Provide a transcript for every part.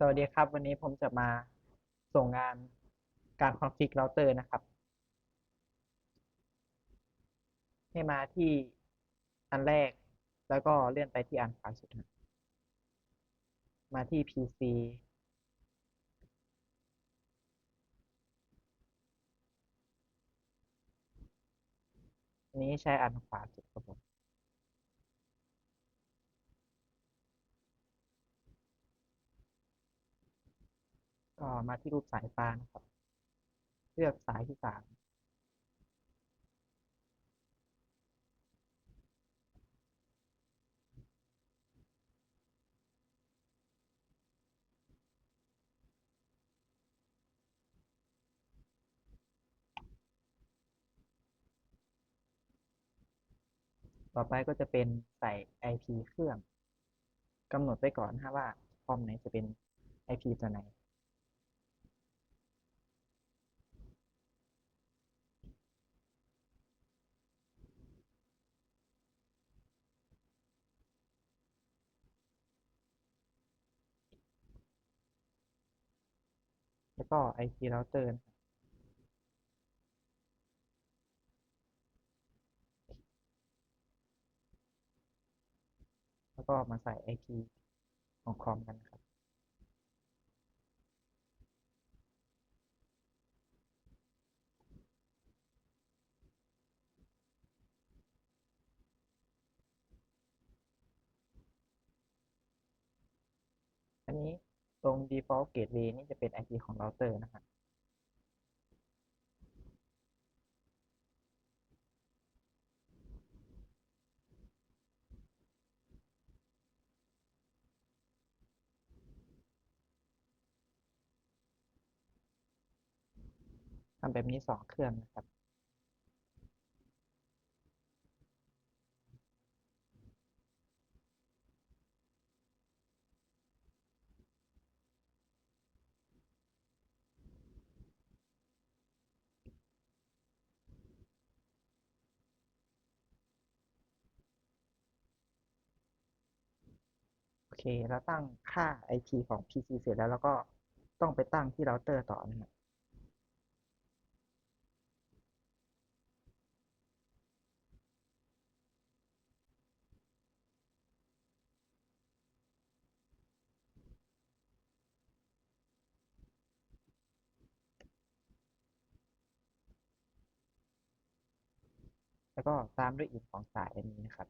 สวัสดีครับ วันนี้ผมจะมาส่งงานการคอนฟิกเราเตอร์นะครับ ให้มาที่อันแรกแล้วก็เลื่อนไปที่อันขวาสุด มาที่ PC อันนี้ใช้อันขวาสุดครับผม ก็มาที่รูปสายฟ้านะครับ เลือกสายที่สามต่อไปก็จะเป็นใส่ IP เครื่องกำหนดไว้ก่อนนะว่าคอมไหนจะเป็น IP ตัวไหน ก็ IP router นะครับแล้วก็มาใส่ IP ของคอมกันนะครับ อันนี้ต รง default gateway นี่จะเป็น IP ของ router นะครับทำแบบนี้สองเครื่องนะครับ โอเคเราตั้งค่า IP ของ PC เสร็จแล้วเราก็ต้องไปตั้งที่เราเตอร์ต่อนะครับแล้วก็ตามด้วยอีกของสายอันนี้นะครับ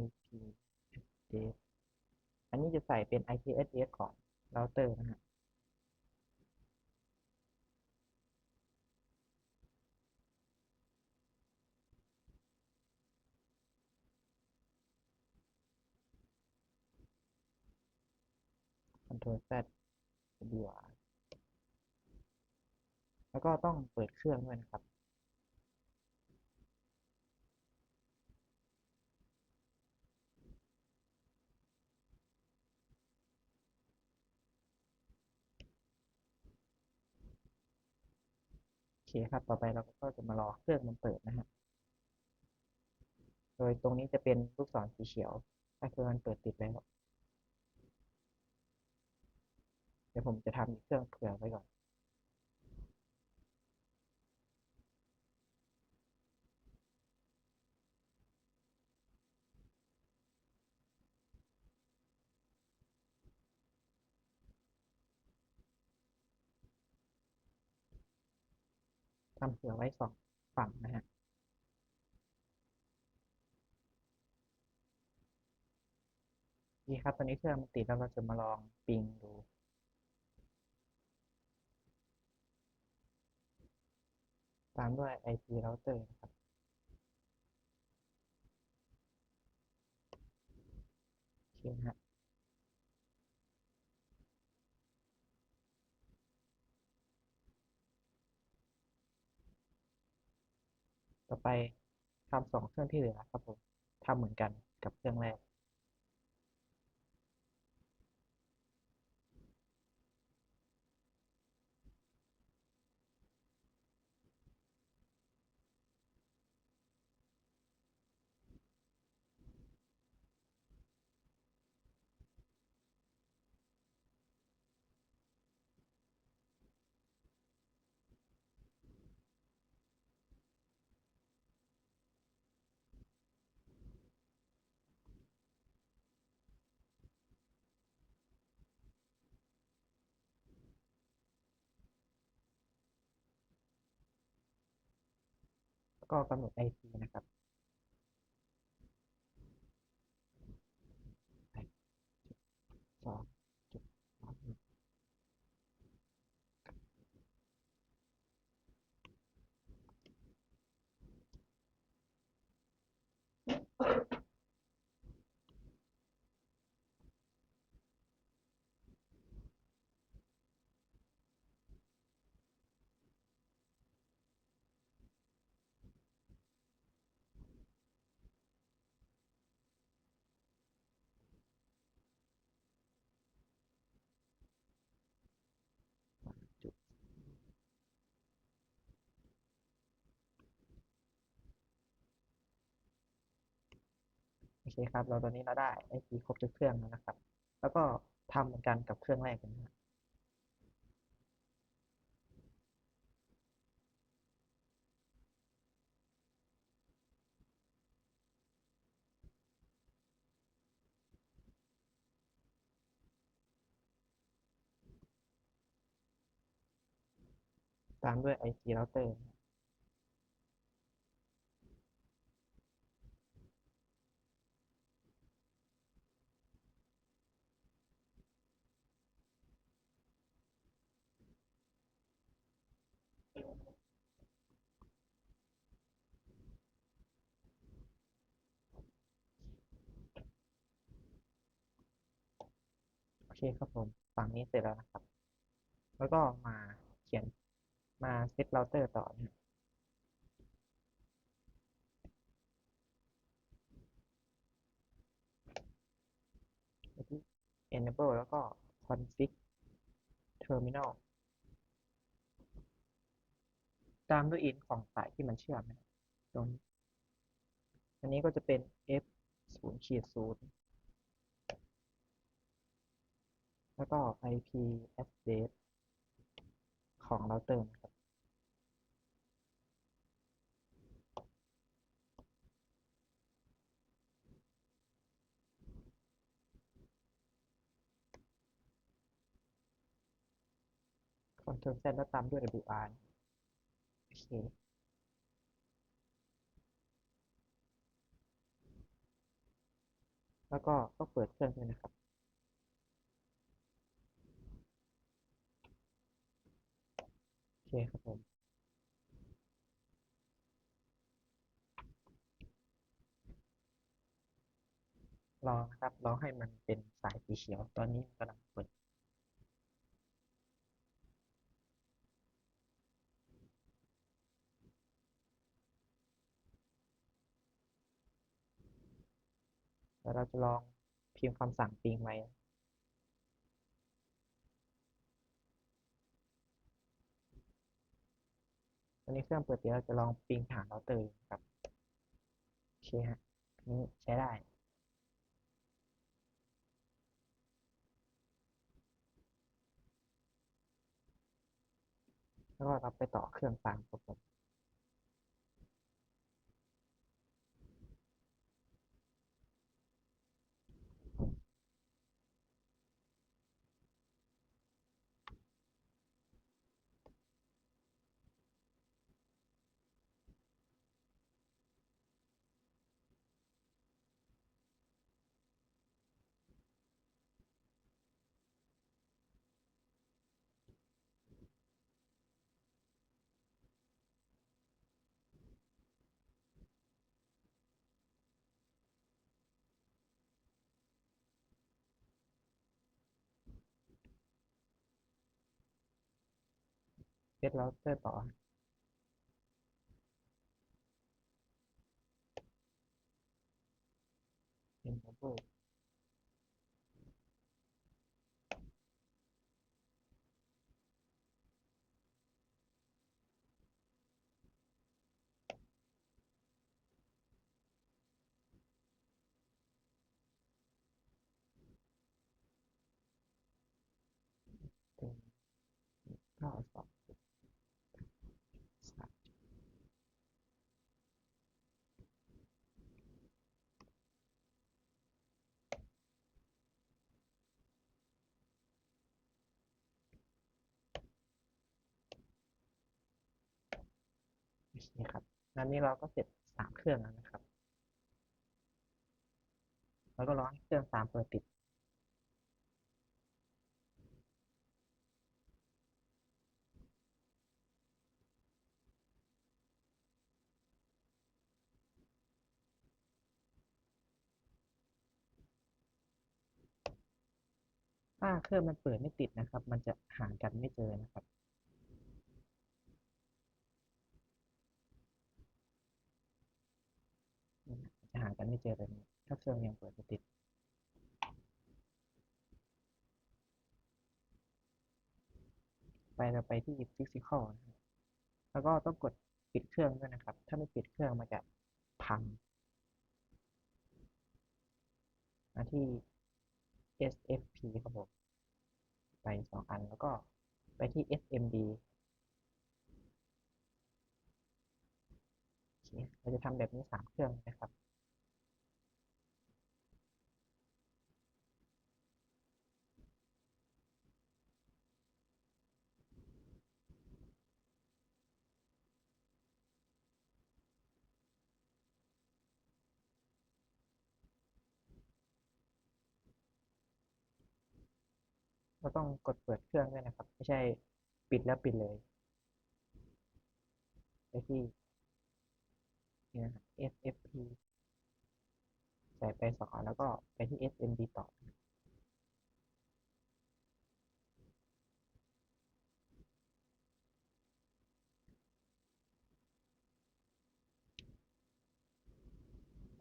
IP address อันนี้จะใส่เป็น IP address ของเราเตอร์นะฮะ Ctrl Z W R แล้วก็ต้องเปิดเครื่องด้วยนะครับ คครับ ต่อไปเราก็จะมารอเครื่องมันเปิดนะฮะโดยตรงนี้จะเป็นลูกศรสีเขียวถ้าเครื่องมันเปิดติดแล้วเดี๋ยวผมจะทำอีเครื่องเผื่อไว้ก่อน ทำเผื่อไว้สองฝั่งนะฮะดีครับ ตอนนี้เครื่องมันติดแล้วเราจะมาลองปิงดูตามด้วย IP router นะครับ โอเคฮะ ต่อไปทำสองเครื่องที่เหลือครับผมทำเหมือนกันกับเครื่องแรก ก็กำหนด IP นะครับ โอเคครับ เราตอนนี้เราได้ IP ครบทุกเครื่องแล้วนะครับ แล้วก็ทำเหมือนกันกับเครื่องแรกเลยนะครับตามด้วย IP router นะ ครับโอเคครับผม ฝั่งนี้เสร็จแล้วนะครับ แล้วก็มาเขียนมาเซตเราเตอร์ต่อนะครับไปที่ enable แล้วก็ config terminal ตามด้วย in ของสายที่มันเชื่อมนะครับตรงนี้ อันนี้ก็จะเป็น f 0ขีด0 แล้วก็ ip address ของเราเตอร์นะครับ Ctrl Z แล้วตามด้วย WR โอเคแล้วก็ก็เปิดเครื่องด้วยนะครับ โอเคครับผม รอครับ รอให้มันเป็นสายสีเขียว ตอนนี้มันกำลังเปิดแล้วเราจะลองพิมพ์คำสั่งปิงไว้ ตอนนี้เครื่องเปิดเดี๋ยวเราจะลองปิงหาเราเตอร์ครับโอเคฮะนี้ใช้ได้แล้วก็เราไปต่อเครื่องตามครับผม เซตเราเตอร์ต่อ enable ถึงเก้าสองจุดสาม โอเครับงั้นนี้เราก็เสร็จสามเครื่องแล้วนะครับ แล้วก็ร้อให้เครื่องสามเปิดติด ถ้าเครื่องมันเปิดไม่ติดนะครับ มันจะหากันไม่เจอนะครับ จะหากันไม่เจอแบบนี้ถ้าเครื่องยังเปิดไม่ติดไปเราไปที่ physical นะครับแล้วก็ต้องกดปิดเครื่องด้วยนะครับ ถ้าไม่ปิดเครื่องมันจะพังมาที่ SFP ครับผม ไปสองอันแล้วก็ไปที่ SMD เคเราจะทำแบบนี้สามเครื่องนะครับ ต้องกดเปิดเครื่องด้วยนะครับ ไม่ใช่ปิดแล้วปิดเลยไปที่นี่นะครับ SFP ใส่ไปสองแล้วก็ไปที่ SMD ต่อ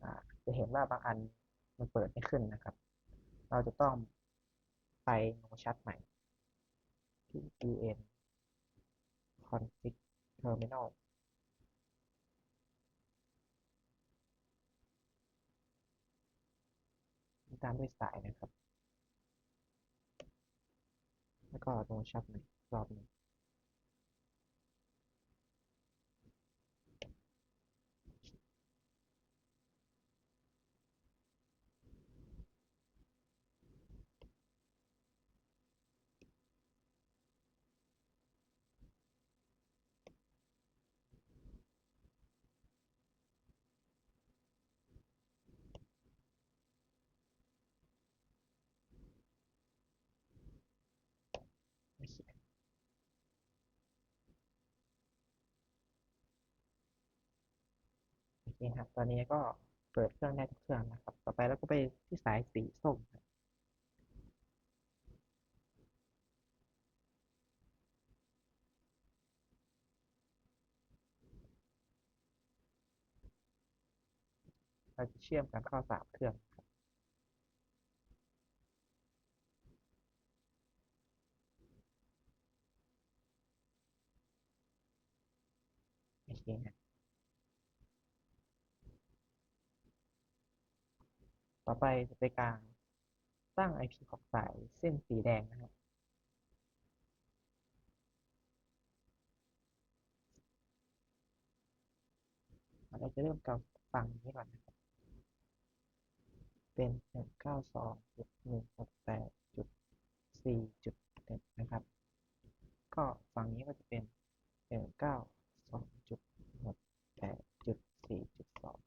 อ่าจะเห็นว่าบางอันมันเปิดไม่ขึ้นนะครับ เราจะต้อง ไปโนชัดใหม่ที่ UN config terminal ตามด้วยสายนะครับ แล้วก็โนชัดใหม่รอบนึงโอเค โอเคครับ ตอนนี้ก็เปิดเครื่องได้ทุกเครื่องนะครับ ต่อไปเราก็ไปที่สายสีส้มครับเราจะเชื่อมกันเข้าสามเครื่องครับโอเคครับ ต่อไปจะเป็นการตั้าง IP ของสายเส้นสีแดงนะครับเราจะเริ่มกับฝั่งนี้ก่อนนะครับ เป็นหนึ่งเก้าสองจุดหนึ่งหกแปดจุดสี่จุดหนึ่งนะครับ ก็ฝั่งนี้ก็จะเป็นหนึ่งเก้าสองจุดหกแปดจุดสี่จุดสอง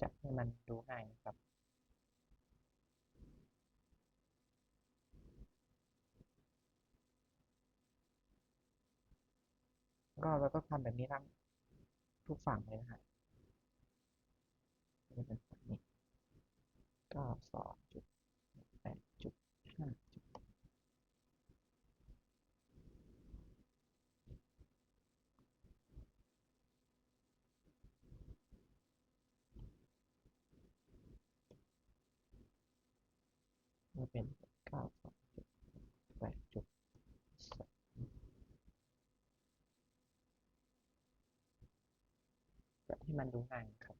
จัดให้มันดูง่ายนะครับ ก็เราต้องทำแบบนี้ทั้งทุกฝั่งเลยนะฮะนี่เป็นฝั่งนี้ก็สองจุดแปดจุดห้าจุด ก็เป็นเก้าสองจุดแปดจุดสองแบบที่มันดูง่ายครับ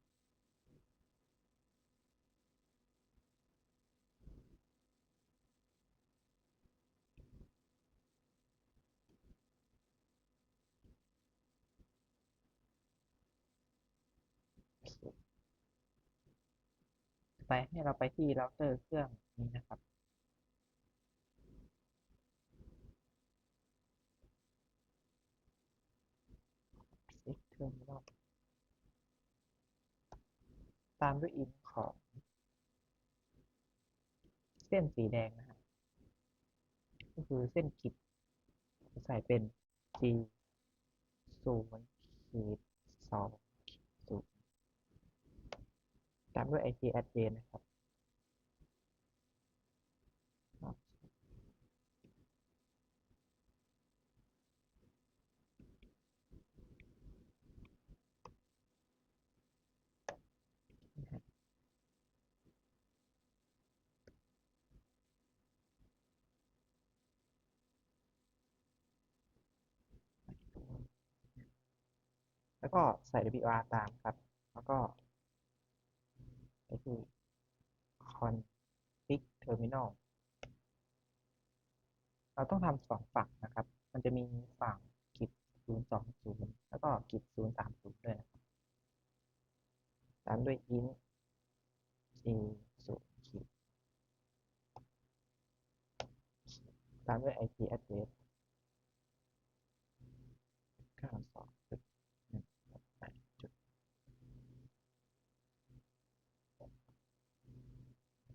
โอเค ไปให้เราไปที่เราเตอร์เครื่องนี้นะครับ Six Terminal ตามด้วยอินของ เส้นสีแดงนะฮะก็คือเส้นขีดจะใส่เป็น G ศูนย์ขีดสอง ตามด้วย IP address นะครับแล้วก็ใส่ WR ตามครับ แล้วก็ ไปที่ config terminal เราต้องทำสองฝั่งนะครับ มันจะมีฝั่งกิจ020 แล้วก็กิจ030 ด้วยนะครับ ตามด้วย int a 0ขีดตามด้วย IP address 92จุดหนึ่งแปดจุด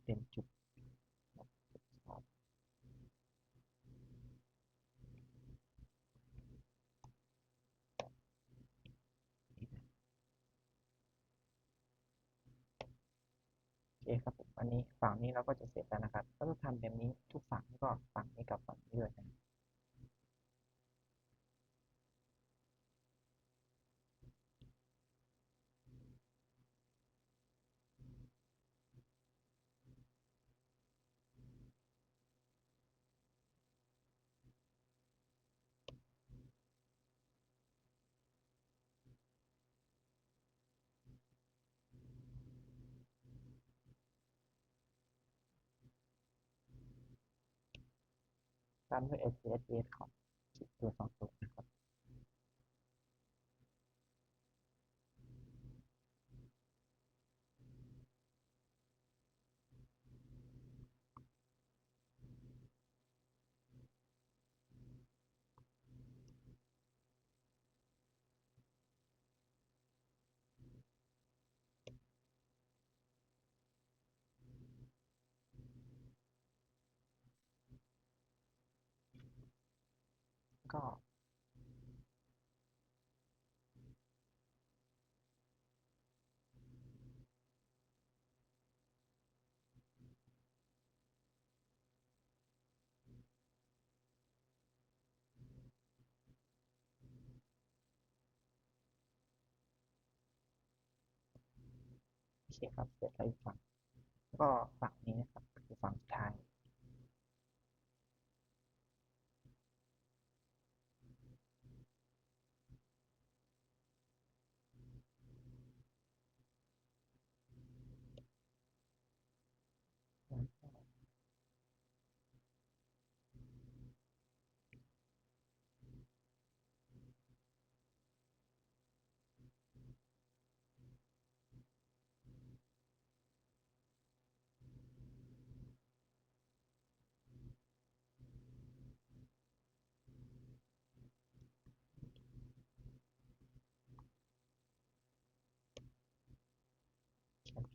เป็นจุดโอเคครับผมอันนี้ฝั่งนี้เราก็จะเสร็จแล้วนะครับ ก็จะทำแบบนี้ทุกฝั่งแล้วก็ฝั่งนี้กับฝั่งนี้ด้วยนะ ตามด้วย SPSS ของตัวสองตัวนะครับ ก็โอ เคครับเสร็จแล้วอีกฝั่งก็ฝั่งนี้นะครับคือฝั่งสุดท้าย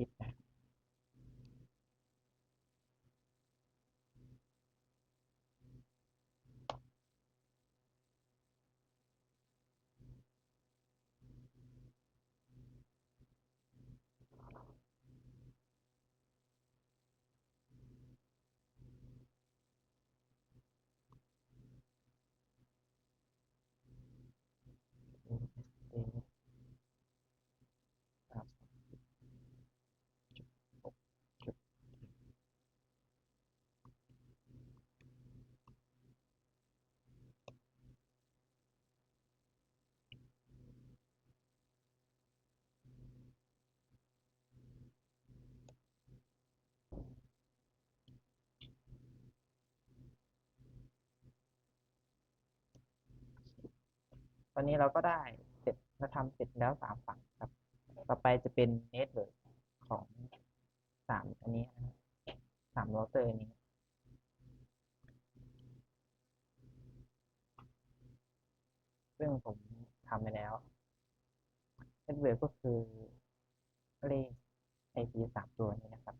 เขียนผิดนะ USD ครับจุดหกจุด ตอนนี้เราก็ได้เสร็จเราทำเสร็จแล้วสามฝั่งครับ ต่อไปจะเป็นเน็ตเวิร์กของสามอันนี้นะครับสามโรเตอร์นี้ซึ่งผมทำไปแล้วเน็ตเวิร์กก็คือเลข IP สามตัวนี้นะครับ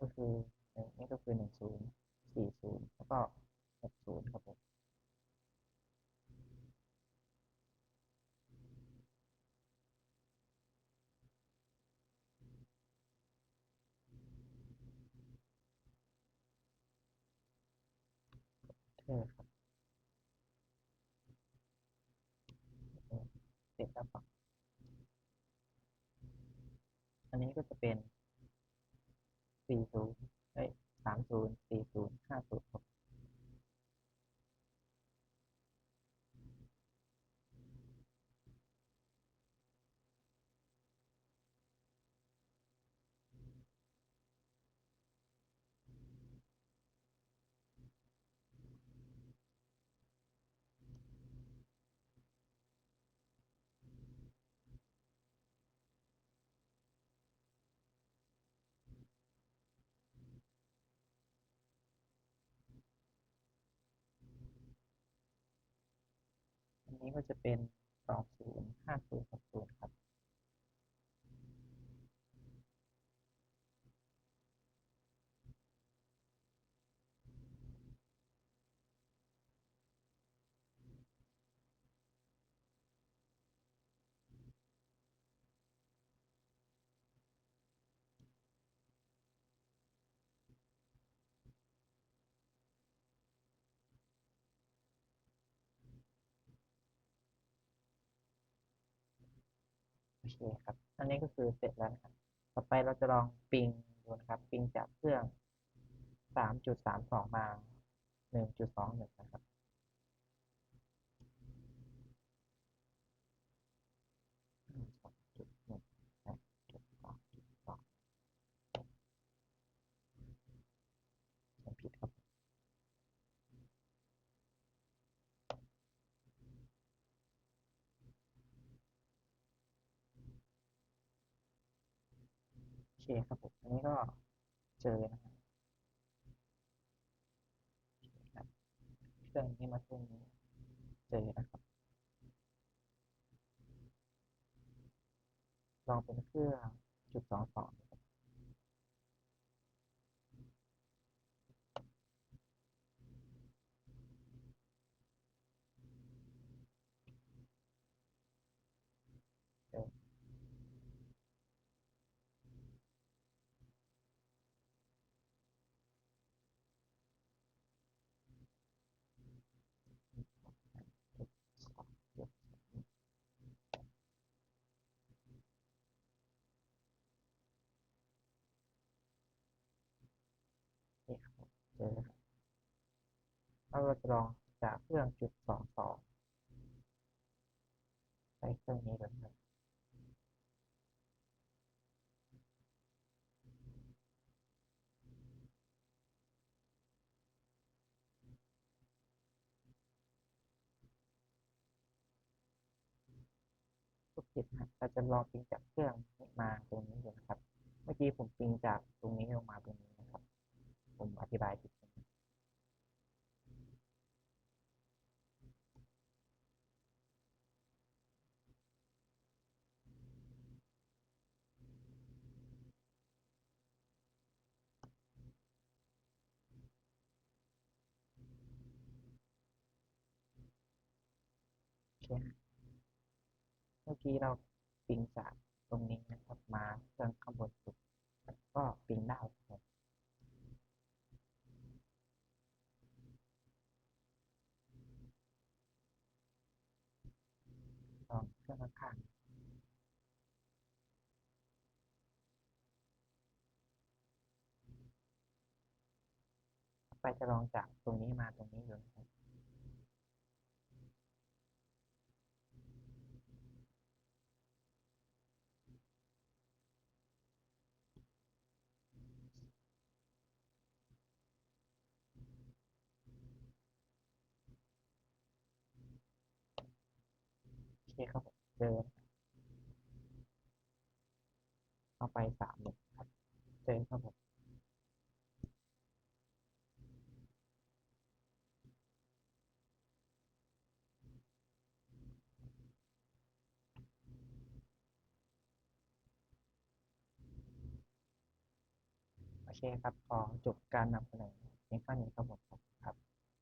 ก็คือนี่ก็คือหนึ่งศูนย์สี่ศูนย์แล้วก็หกศูนย์ครับผม ออครับเสร็จแล้วครับอันนี้ก็จะเป็น 40เอ้ย30 40 50ครับ นนี้ก็จะเป็นสองศูนย์ห้าศูนย์หกศูนย์ครับ เคครับ อันนี้ก็คือเสร็จแล้วนะครับ ต่อไปเราจะลองปิงดูนะครับ ปิงจากเครื่องสามจุดสามสองมาหนึ่งจุดสองหนึ่งนะครับสองจุดหนึ่งแปดจุดสองจุดสองเขียนผิดครับ โอ เคครับผมอันนี้ก็เจอนะครับเคครับเครื่องนี้มาเครื่องนี้เจอนะครับ ลองเป็นเครื่องจุดสองสองนะครับ เจอจุดสองจุดนี่ครับผม เจอแล้วครับเราจะลองจากเครื่องจุดสองสองใช้เครื่องนี้เลยนะครับทุกผิดนะเราจะลองปิงจากเครื่องนี้มาตรงนี้ดูนะครับ เมื่อกี้ผมปิงจากตรงนี้ลงมาตรงนี้นะครับ ผมอธิบายผิดนะครับ โอเคฮะ เมื่เราปิงจากตรงนี้นะครับมาเครื่องข้างบนสุดก็ปิงได้ครับลองเครื่องข้างไปจะลองจากตรงนี้มาตรงนี้ดูนะครับ เดิมเอาไปสามเนึ่งครับเจฟครับผมโอเคครับขอจบการนำเสนอเพียงเท่นี้ครับผม